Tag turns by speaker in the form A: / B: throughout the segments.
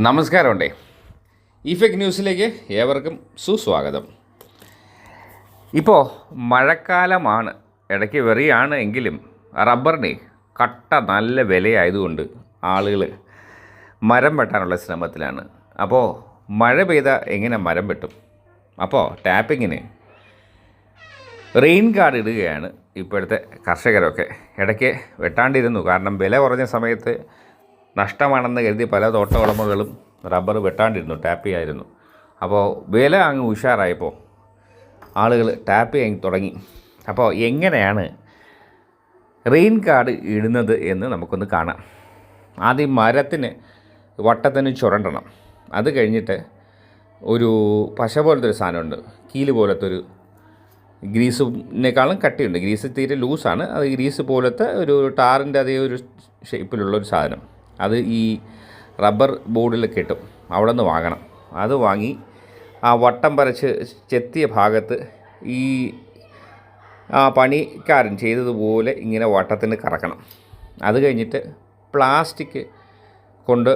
A: നമസ്കാരമുണ്ടേ. Effect ന്യൂസിലേക്ക് ഏവർക്കും സുസ്വാഗതം. ഇപ്പോൾ മഴക്കാലമാണ്. ഇടയ്ക്ക് വെറിയാണ് എങ്കിലും റബ്ബറിന് കട്ട നല്ല വിലയായതുകൊണ്ട് ആളുകൾ മരം വെട്ടാനുള്ള ശ്രമത്തിലാണ്. അപ്പോൾ മഴ പെയ്ത എങ്ങനെ മരം വെട്ടും? അപ്പോൾ ടാപ്പിങ്ങിന് റെയിൻ കാർഡ് ഇടുകയാണ് ഇപ്പോഴത്തെ കർഷകരൊക്കെ. ഇടയ്ക്ക് വെട്ടാണ്ടിരുന്നു. കാരണം വില കുറഞ്ഞ സമയത്ത് നഷ്ടമാണെന്ന് കരുതി പല തോട്ട ഉടമകളും റബ്ബർ വെട്ടാണ്ടിരുന്നു ടാപ്പ് ചെയ്യായിരുന്നു. അപ്പോൾ വില അങ്ങ് ഉഷാറായപ്പോൾ ആളുകൾ ടാപ്പ് ചെയ്യാൻ തുടങ്ങി. അപ്പോൾ എങ്ങനെയാണ് റെയിൻ കാർഡ് ഇടുന്നത് എന്ന് നമുക്കൊന്ന് കാണാം. ആദ്യം മരത്തിന് വട്ടത്തിന് ചുരണ്ടണം. അത് കഴിഞ്ഞിട്ട് ഒരു പശ പോലത്തെ ഒരു സാധനമുണ്ട്. കീൽ പോലത്തെ ഒരു ഗ്രീസിനേക്കാളും കട്ടിയുണ്ട്. ഗ്രീസ് തീരെ ലൂസാണ് അത് ഗ്രീസ് പോലത്തെ ഒരു ടാറിന്റെ അതേ ഒരു ഷേപ്പിലുള്ള ഒരു സാധനം. അത് ഈ റബ്ബർ ബോർഡിൽ കിട്ടും. അവിടെ നിന്ന് വാങ്ങണം. അത് വാങ്ങി ആ വട്ടം വരച്ച് ചെത്തിയ ഭാഗത്ത് ഈ ആ പണിക്കാരൻ ചെയ്തതുപോലെ ഇങ്ങനെ വട്ടത്തിന് കറക്കണം. അത് കഴിഞ്ഞിട്ട് പ്ലാസ്റ്റിക് കൊണ്ട്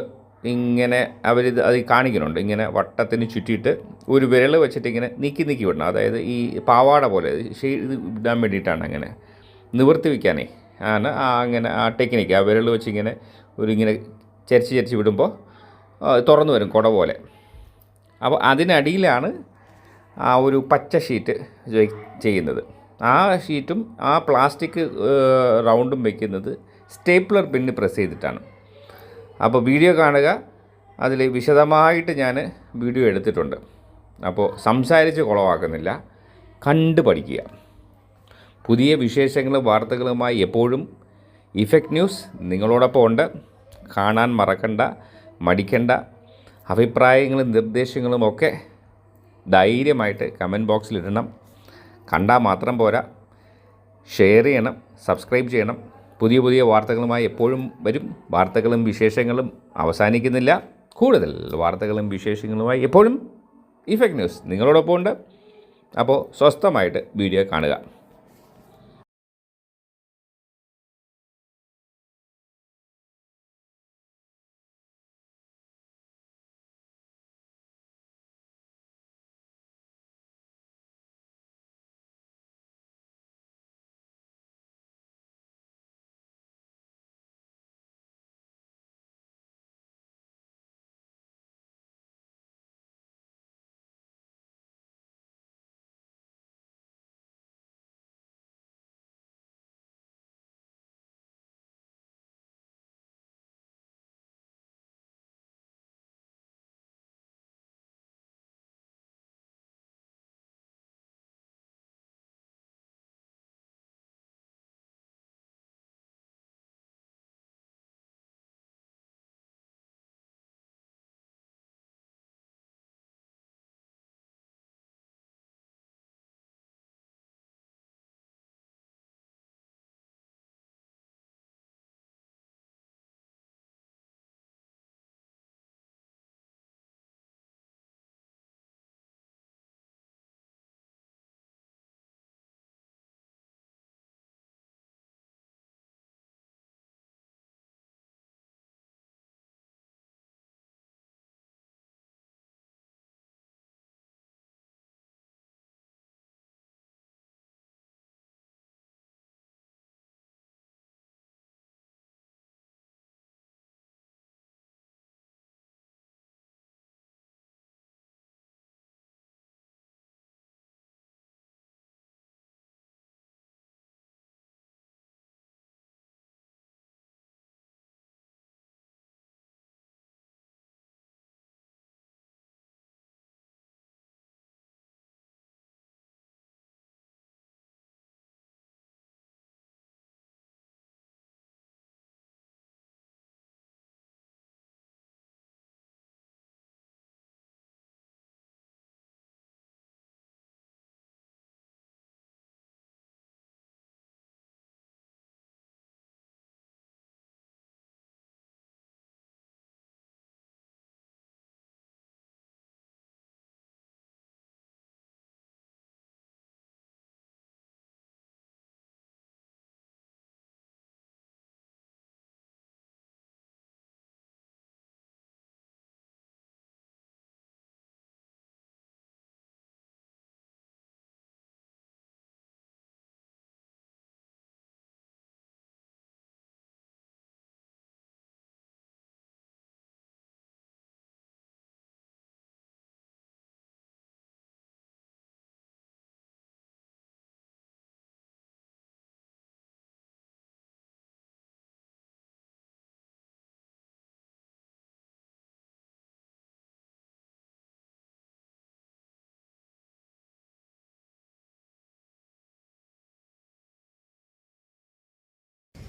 A: ഇങ്ങനെ അവരിത് അത് കാണിക്കുന്നുണ്ട്. ഇങ്ങനെ വട്ടത്തിന് ചുറ്റിയിട്ട് ഒരു വിരൽ വെച്ചിട്ട് ഇങ്ങനെ നീക്കി നീക്കി വിടണം. അതായത് ഈ പാവാട പോലെ ഇത് ഇടാൻ വേണ്ടിയിട്ടാണ് അങ്ങനെ നിവർത്തി വയ്ക്കാനേ ആണ് ആ അങ്ങനെ ആ ടെക്നിക്ക് ആ വിരൽ വെച്ച് ഇങ്ങനെ ചരിച്ച് ചരിച്ച് വിടുമ്പോൾ തുറന്നു വരും കുട പോലെ. അപ്പോൾ അതിനടിയിലാണ് ആ ഒരു പച്ച ഷീറ്റ് ചെയ്യുന്നത്. ആ ഷീറ്റും ആ പ്ലാസ്റ്റിക് റൗണ്ടും വയ്ക്കുന്നത് സ്റ്റേപ്ലർ പിന്നിൽ പ്രസ് ചെയ്തിട്ടാണ്. അപ്പോൾ വീഡിയോ കാണുക. അതിൽ വിശദമായിട്ട് ഞാൻ വീഡിയോ എടുത്തിട്ടുണ്ട്. അപ്പോൾ സംസാരിച്ച് കുളവാക്കുന്നില്ല. കണ്ടു പഠിക്കുക. പുതിയ വിശേഷങ്ങളും വാർത്തകളുമായി എപ്പോഴും ഇഫക്റ്റ് ന്യൂസ് നിങ്ങളോടൊപ്പം ഉണ്ട്. കാണാൻ മറക്കണ്ട മടിക്കണ്ട. അഭിപ്രായങ്ങളും നിർദ്ദേശങ്ങളും ഒക്കെ ധൈര്യമായിട്ട് കമന്റ് ബോക്സിൽ ഇടണം. കണ്ടാൽ മാത്രം പോരാ. ഷെയർ ചെയ്യണം സബ്സ്ക്രൈബ് ചെയ്യണം. പുതിയ പുതിയ വാർത്തകളുമായി എപ്പോഴും വരും. വാർത്തകളും വിശേഷങ്ങളും അവസാനിക്കുന്നില്ല. കൂടുതൽ വാർത്തകളും വിശേഷങ്ങളുമായി എപ്പോഴും ഇഫക്റ്റ് ന്യൂസ് നിങ്ങളോടൊപ്പം ഉണ്ട്. അപ്പോൾ സ്വസ്ഥമായിട്ട് വീഡിയോ കാണുക.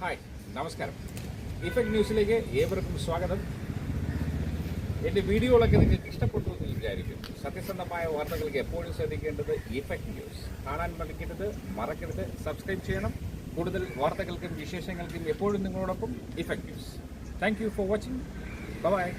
A: ഹായ് നമസ്കാരം. ഇഫക്ട് ന്യൂസിലേക്ക് ഏവർക്കും സ്വാഗതം. എന്റെ വീഡിയോകളൊക്കെ നിങ്ങൾക്ക് ഇഷ്ടപ്പെട്ടു എന്ന് വിചാരിക്കും. സത്യസന്ധമായ വാർത്തകൾക്ക് എപ്പോഴും ശ്രദ്ധിക്കേണ്ടത് ഇഫക്ട് ന്യൂസ്. കാണാൻ മറക്കരുത് മറക്കരുത്. സബ്സ്ക്രൈബ് ചെയ്യണം. കൂടുതൽ വാർത്തകൾക്കും വിശേഷങ്ങൾക്കും എപ്പോഴും നിങ്ങളോടൊപ്പം effect news. Thank for watching bye